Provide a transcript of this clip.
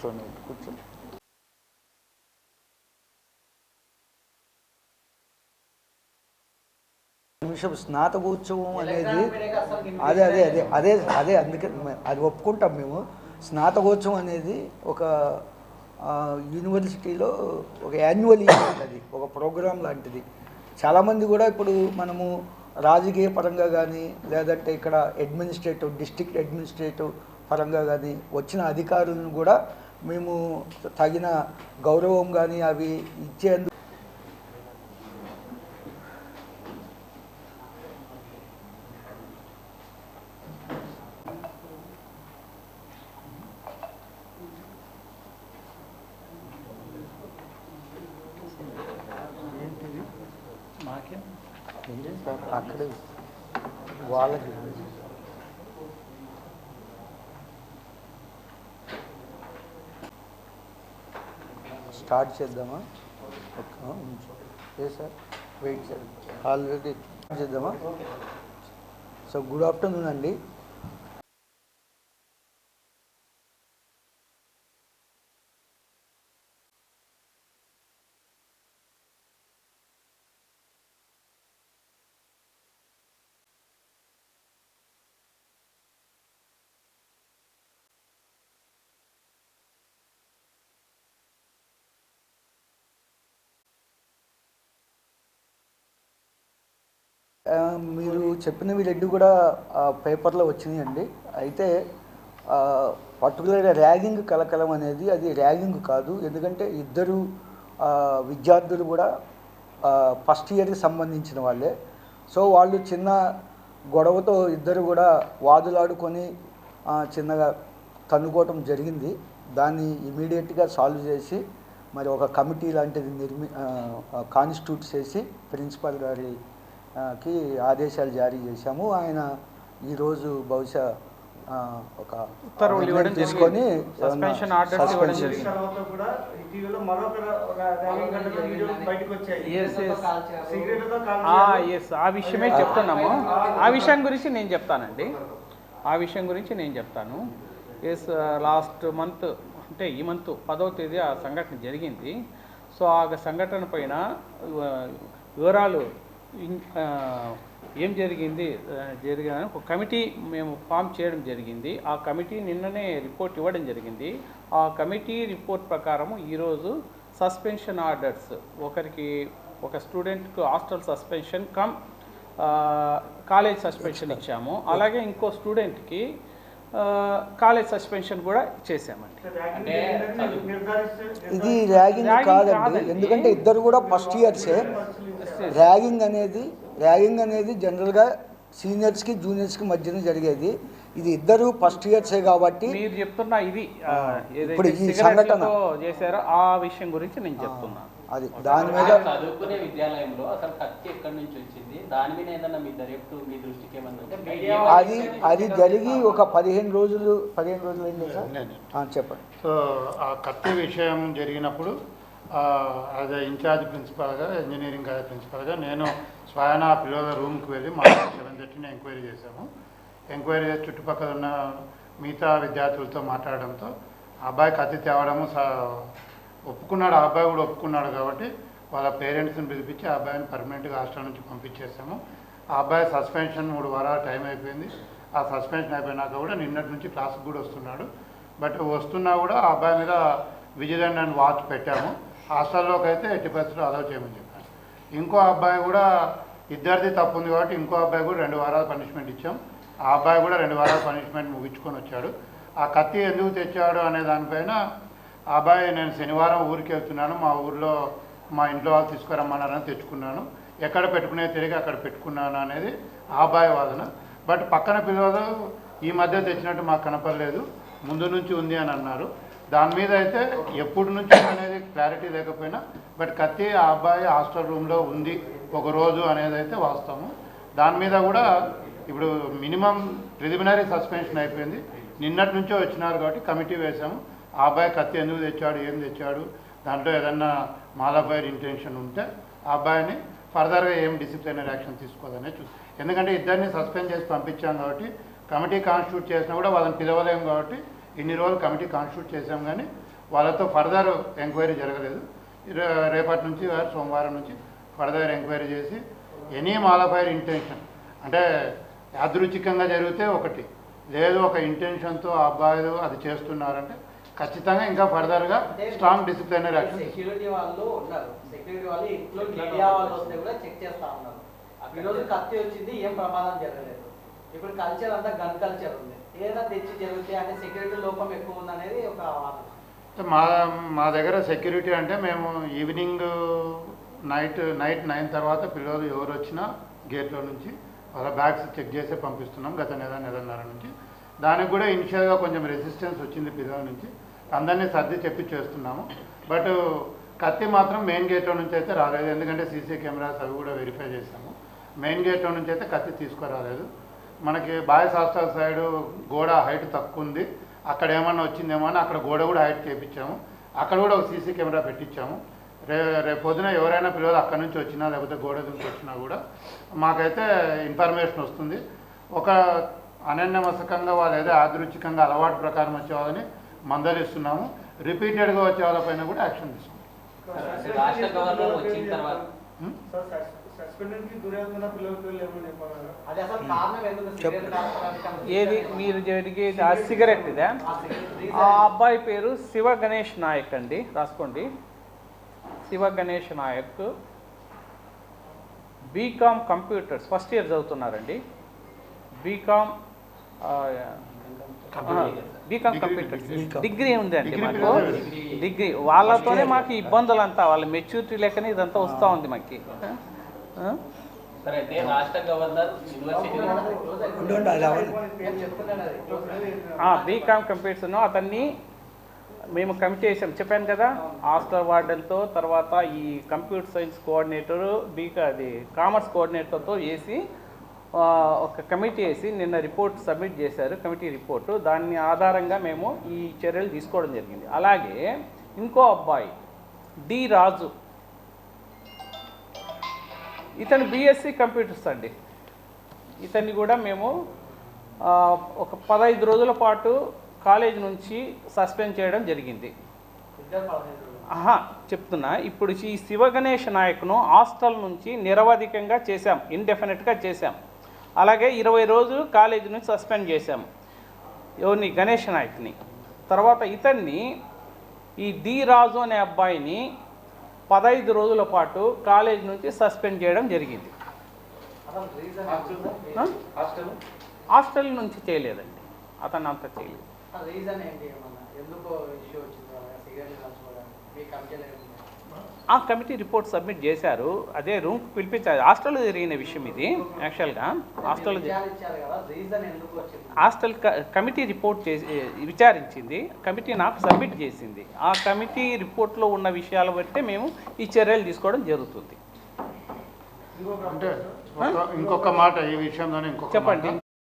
కూర్చోండి కూర్చోండి నిమిషం స్నాతకోత్సవం అనేది అదే అదే అదే అదే అదే అందుకే అది ఒప్పుకుంటాం మేము. స్నాతకోత్సవం అనేది ఒక యూనివర్సిటీలో ఒక యాన్యువల్ ఈవెంట్ అది ఒక ప్రోగ్రాం లాంటిది. చాలామంది కూడా ఇప్పుడు మనము రాజకీయ పరంగా కానీ లేదంటే ఇక్కడ అడ్మినిస్ట్రేటివ్ డిస్ట్రిక్ట్ అడ్మినిస్ట్రేటివ్ పరంగా కానీ వచ్చిన అధికారులను కూడా మేము తగిన గౌరవం కానీ అవి ఇచ్చేందుకు అక్కడే. వాళ్ళకి. స్టార్ట్ చేద్దామా? ఒక్క ఏ సార్? వెయిట్ సార్ ఆల్రెడీ చేద్దామా? సో గుడ్ ఆఫ్టర్నూన్ అండి ఆ, మీరు చెప్పినవి రెండు కూడా పేపర్లో వచ్చినాయండి. అయితే పర్టికులర్ ర్యాగింగ్ కలకలం అనేది అది ర్యాగింగ్ కాదు. ఎందుకంటే ఇద్దరు విద్యార్థులు కూడా ఫస్ట్ ఇయర్కి సంబంధించిన వాళ్ళే. సో వాళ్ళు చిన్న గొడవతో ఇద్దరు కూడా వాదులాడుకొని చిన్నగా తన్నుకోవటం జరిగింది. దాన్ని ఇమీడియట్గా సాల్వ్ చేసి మరి ఒక కమిటీ లాంటిది నిర్మి కాన్స్టిట్యూట్ చేసి ప్రిన్సిపాల్ గారి కి ఆదేశాలు జారీ చేశాము. ఆయన ఈరోజు బహుశా ఆ, ఒక ఉత్తర్వులు ఇవ్వడం తీసుకొని. తర్వాత కూడా ఇటీవల మరొక బయటకు వచ్చాయి. చేయడం. ఎస్ ఆ విషయమే చెప్తున్నాము. ఆ విషయం గురించి నేను చెప్తానండి. ఆ విషయం గురించి నేను చెప్తాను. ఎస్ లాస్ట్ మంత్ అంటే ఈ మంత్ పదవ తేదీ ఆ సంఘటన జరిగింది. సో ఆ సంఘటన పైన వివరాలు ఏం జరిగింది జరిగిన ఒక కమిటీ మేము ఫామ్ చేయడం జరిగింది. ఆ కమిటీ నిన్ననే రిపోర్ట్ ఇవ్వడం జరిగింది. ఆ కమిటీ రిపోర్ట్ ప్రకారం ఈరోజు సస్పెన్షన్ ఆర్డర్స్ ఒకరికి ఒక స్టూడెంట్కు hostel suspension cum college suspension ఇచ్చాము. అలాగే ఇంకో స్టూడెంట్కి కాలేజ్ సస్పెన్షన్ కూడా చేసామండి ఇది ర్యాగింగ్ కాదండి. ఎందుకంటే ఇద్దరు కూడా ఫస్ట్ ఇయర్సే. ర్యాగింగ్ అనేది ర్యాగింగ్ అనేది జనరల్గా సీనియర్స్కి జూనియర్స్కి మధ్యన జరిగేది. ఇది ఇద్దరు ఫస్ట్ ఇయర్సే కాబట్టి మీరు చెప్తున్న ఇది ఇప్పుడు ఈ సంఘటన. చేశారో ఆ విషయం గురించి నేను చెప్తున్నాను అది దాని మీద చదువుకునే విద్యాలయంలో అసలు కత్తి ఎక్కడి నుంచి వచ్చింది? దాని మీద ఏదన్నా మీ దర్యాప్తు మీ దృష్టికి ఏమన్నా అది అది జరిగి ఒక పదిహేను రోజులు పదిహేను రోజులు అయింది సార్? చెప్పండి. సో ఆ కత్తి విషయం జరిగినప్పుడు యాజ్ ఇన్ఛార్జ్ ప్రిన్సిపాల్గా ఇంజనీరింగ్ కాలేజ్ ప్రిన్సిపాల్గా నేను స్వయాన పిల్లల రూమ్కి వెళ్ళి మా సెవెన్ థర్టీని ఎంక్వైరీ చేశాము. ఎంక్వైరీ చేసి చుట్టుపక్కల ఉన్న మిగతా విద్యార్థులతో మాట్లాడడంతో అబ్బాయి కత్తి తేవడము స- ఒప్పుకున్నాడు. ఆ అబ్బాయి కూడా ఒప్పుకున్నాడు కాబట్టి వాళ్ళ పేరెంట్స్ని పిలిపించి ఆ అబ్బాయిని పర్మనెంట్గా హాస్టల్ నుంచి పంపించేసాము. ఆ అబ్బాయి సస్పెన్షన్ మూడు వారాలు టైం అయిపోయింది. ఆ సస్పెన్షన్ అయిపోయినాక కూడా నిన్నటి నుంచి క్లాస్కి కూడా వస్తున్నాడు. బట్ వస్తున్నా కూడా ఆ అబ్బాయి మీద విజిలెంట్ అండ్ వాచ్ పెట్టాము. హాస్టల్లోకి అయితే ఎట్టి పరిస్థితులు అలౌ చేయమని చెప్పాను ఇంకో అబ్బాయి కూడా ఇద్దరిది తప్పు ఉంది కాబట్టి ఇంకో అబ్బాయి కూడా రెండు వారాలు పనిష్మెంట్ ఇచ్చాం. ఆ అబ్బాయి కూడా రెండు వారాల పనిష్మెంట్ ముగించుకొని వచ్చాడు. ఆ కత్తి ఎందుకు తెచ్చాడు అనే దానిపైన ఆ అబ్బాయి నేను శనివారం ఊరికి వెళ్తున్నాను. మా ఊర్లో మా ఇంట్లో వాళ్ళు తీసుకురమ్మన్నారని తెచ్చుకున్నాను. ఎక్కడ పెట్టుకునే తిరిగి అక్కడ పెట్టుకున్నాను అనేది ఆ అబ్బాయి వాదన. బట్ పక్కన పిల్లలు ఈ మధ్య తెచ్చినట్టు మాకు కనపడలేదు. ముందు నుంచి ఉంది అని అన్నారు. దాని మీద అయితే ఎప్పటి నుంచి అనేది క్లారిటీ లేకపోయినా బట్ కత్తి ఆ అబ్బాయి హాస్టల్ రూమ్లో ఉంది ఒకరోజు అనేది అయితే వాస్తవము. దాని మీద కూడా ఇప్పుడు మినిమం ప్రిలిమినరీ సస్పెన్షన్ అయిపోయింది. నిన్నటి నుంచో వచ్చినారు కాబట్టి కమిటీ వేశాము. ఆ అబ్బాయి కత్తి ఎందుకు తెచ్చాడు ఏం తెచ్చాడు దాంట్లో ఏదన్నా మాలఫైర్ ఇంటెన్షన్ ఉంటే ఆ అబ్బాయిని ఫర్దర్గా ఏం డిసిప్లినరీ యాక్షన్ తీసుకోదనే చూ ఎందుకంటే ఇద్దరిని సస్పెండ్ చేసి పంపించాం కాబట్టి కమిటీ కాన్స్టిట్యూట్ చేసినా కూడా వాళ్ళని పిలవలేము కాబట్టి ఇన్ని రోజులు కమిటీ కాన్స్టిట్యూట్ చేసాం కానీ వాళ్ళతో ఫర్దర్ ఎంక్వైరీ జరగలేదు. రేపటి నుంచి సోమవారం నుంచి ఫర్దర్ ఎంక్వైరీ చేసి ఎనీ మాలఫైర్ ఇంటెన్షన్ అంటే యాదృచ్ఛికంగా జరిగితే ఒకటి లేదు ఒక ఇంటెన్షన్తో ఆ అబ్బాయిలు అది చేస్తున్నారంటే ఖచ్చితంగా ఇంకా ఫర్దర్గా స్ట్రాంగ్ డిసిప్లినరీ యాక్షన్ సెక్యూరిటీ వాళ్ళు ఉన్నారు. సెక్యూరిటీ వాళ్ళు ఇంట్లో మీడియా వాళ్ళు వస్తే కూడా చెక్ చేస్తా ఉన్నారు. ఈ రోజు కత్తి వచ్చింది ఏం ప్రమాదం జరగలేదు. ఇప్పుడు కల్చర్ అంతా గన్ కల్చర్ ఉంది. తెచ్చి జరిగితే అంటే సెక్యూరిటీ లోపం ఎక్కువ ఉంది అనేది ఒక మా మా దగ్గర సెక్యూరిటీ అంటే మేము ఈవినింగ్ నైట్ నైట్ నైన్ తర్వాత పిల్లలు ఎవరు వచ్చినా గేట్లో నుంచి వాళ్ళ బ్యాగ్స్ చెక్ చేసి పంపిస్తున్నాం గత నెల నెలన్నర నుంచి. దానికి కూడా ఇనిషియల్గా కొంచెం రెసిస్టెన్స్ వచ్చింది పిల్లల నుంచి. అందరినీ సర్ది చెప్పి చేస్తున్నాము. బట్ కత్తి మాత్రం మెయిన్ గేట్లో నుంచి అయితే రాలేదు. ఎందుకంటే సీసీ కెమెరాస్ అవి కూడా వెరిఫై చేసాము మెయిన్ గేట్లో నుంచి అయితే కత్తి తీసుకురాలేదు. మనకి బాయ్స్ హాస్టల్ సైడ్ గోడ హైట్ తక్కువ ఉంది అక్కడ ఏమన్నా వచ్చిందేమో అని అక్కడ గోడ కూడా హైట్ చేపించాము అక్కడ కూడా ఒక సీసీ కెమెరా పెట్టించాము రే రేపు పొద్దున ఎవరైనా పిల్లలు అక్కడి నుంచి వచ్చినా లేకపోతే గోడ నుంచి వచ్చినా కూడా మాకైతే ఇన్ఫర్మేషన్ వస్తుంది ఒక అనన్యమసకంగా వాళ్ళు ఏదో యాదృచ్ఛికంగా అలవాటు ప్రకారం వచ్చే వాళ్ళని మందలిస్తున్నాము రిపీటెడ్గా వచ్చే వాళ్ళపైన కూడా యాక్షన్ తీసుకుంటాం రాష్ట్ర గవర్నర్ వచ్చిన తర్వాత తాగడానికి ఏది? మీరు జరిగేది ఆ సిగరెట్ ఇదే? ఆ అబ్బాయి పేరు శివ గణేష్ నాయక్ అండి. రాసుకోండి. Shiva Ganesh Nayak. BCom computers first year చదువుతున్నారండి. BCom BCom computers. Degree. ఉందండి మాకు. డిగ్రీ. వాళ్ళతోనే మాకు ఇబ్బందులు అంతా వాళ్ళ మెచ్యూరిటీ లేకనే ఇదంతా వస్తూ ఉంది మాకు. బీకామ్ కంప్యూటర్స్ అతన్ని మేము కమిటీ చేసాం చెప్పాను కదా హాస్టల్ వార్డెన్తో తర్వాత ఈ కంప్యూటర్ సైన్స్ కోఆర్డినేటర్ బీకా అది కామర్స్ కోఆర్డినేటర్తో వేసి ఒక కమిటీ వేసి నిన్న రిపోర్ట్ సబ్మిట్ చేశారు కమిటీ రిపోర్టు. దాన్ని ఆధారంగా మేము ఈ చర్యలు తీసుకోవడం జరిగింది. అలాగే ఇంకో అబ్బాయి డి రాజు. ఇతను బీఎస్సీ కంప్యూటర్స్ అండి. ఇతన్ని కూడా మేము ఒక పదహైదు రోజుల పాటు కాలేజ్ నుంచి సస్పెండ్ చేయడం జరిగింది. ఆహా చెప్తున్నా. ఇప్పుడు ఈ శివ గణేష్ నాయక్ను హాస్టల్ నుంచి నిరవధికంగా చేశాం. ఇండెఫినెట్గా చేశాం. అలాగే ఇరవై రోజులు కాలేజ్ నుంచి సస్పెండ్ చేశాం. ఎవరిని? గణేష్ నాయక్ని. తర్వాత ఇతన్ని ఈ డి రాజు అనే అబ్బాయిని పదహైదు రోజుల పాటు కాలేజ్ నుంచి సస్పెండ్ చేయడం జరిగింది? హాస్టల్? నుంచి చేయలేదండి. అతను అంత చేయలేదు. ఆ కమిటీ రిపోర్ట్ సబ్మిట్ చేశారు. అదే రూమ్కి పిలిపించారు. హాస్టల్లో జరిగిన విషయం ఇది యాక్చువల్గా హాస్టల్ క- కమిటీ రిపోర్ట్ చేసి విచారించింది. కమిటీ నాకు సబ్మిట్ చేసింది. ఆ కమిటీ రిపోర్ట్లో ఉన్న విషయాలు బట్టే మేము ఈ చర్యలు తీసుకోవడం జరుగుతుంది. అంటే ఇంకొక మాట ఈ విషయంలోనే ఇంకొక చెప్పండి.